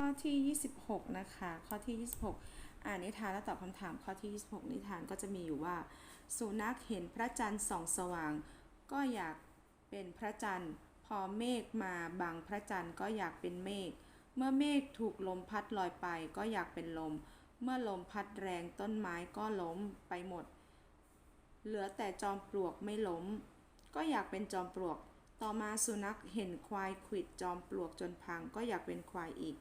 ข้อที่ 26 นะคะ ข้อที่ 26 อ่านนิทานและตอบคำถามข้อที่ 26 นิทานก็จะมีอยู่ว่า สุนัขเห็นพระจันทร์ส่องสว่าง ก็อยากเป็นพระจันทร์ พอเมฆมาบังพระจันทร์ก็อยากเป็นเมฆ เมื่อเมฆถูกลมพัดลอยไปก็อยากเป็นลม เมื่อลมพัดแรงต้นไม้ก็ล้มไปหมด เหลือแต่จอมปลวกไม่ล้ม ก็อยากเป็นจอมปลวก ต่อมาสุนัขเห็นควายขวิดจอมปลวกจนพังก็อยากเป็นควายอีก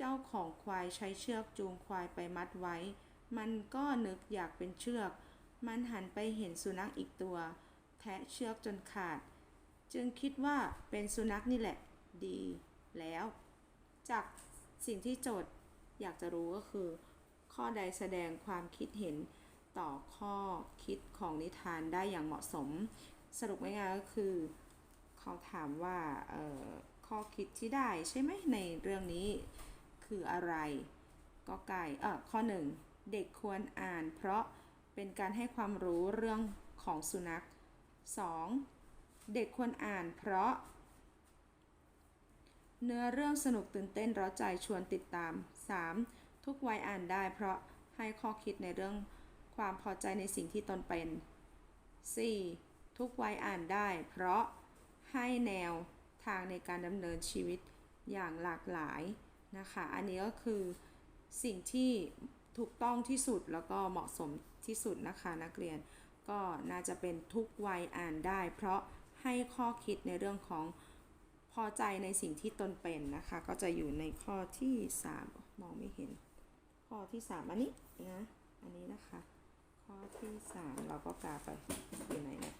เจ้าของควายใช้เชือกจูงควายไปมัดไว้ มันก็นึกอยากเป็นเชือก มันหันไปเห็นสุนัขอีกตัว แทะเชือกจนขาด จึงคิดว่าเป็นสุนัขนี่แหละ ดีแล้ว จากสิ่งที่โจทย์อยากจะรู้ก็คือ ข้อใดแสดงความคิดเห็นต่อข้อคิดของนิทานได้อย่างเหมาะสม สรุปง่ายๆก็คือเขาถามว่าข้อคิดที่ได้ใช่ไหมในเรื่องนี้ คืออะไรก็ไก่เออข้อหนึ่งเด็กควรอ่าน เพราะเป็นการให้ความรู้เรื่องของสุนัข 2. เด็กควรอ่าน เพราะ เนื้อเรื่องสนุกตื่นเต้นร้าใจชวนติดตาม 3. ทุกวัยอ่านได้ เพราะให้ข้อคิดในเรื่องความพอใจในสิ่งที่ตนเป็น 4. ทุกวัยอ่านได้ เพราะให้แนวทางในการดำเนินชีวิตอย่างหลากหลาย นะคะ อันนี้ก็คือสิ่งที่ถูกต้องที่สุดแล้วก็เหมาะสมที่สุดนะคะนักเรียนก็น่าจะเป็นทุกวัยอ่านได้ เพราะให้ข้อคิดในเรื่องของพอใจในสิ่งที่ตนเป็นนะคะ ก็จะอยู่ในข้อที่ 3 มองไม่เห็น ข้อที่ 3 อันนี้นะ อันนี้นะคะ ข้อที่ 3 เราก็กาไปอยู่ไหนนะ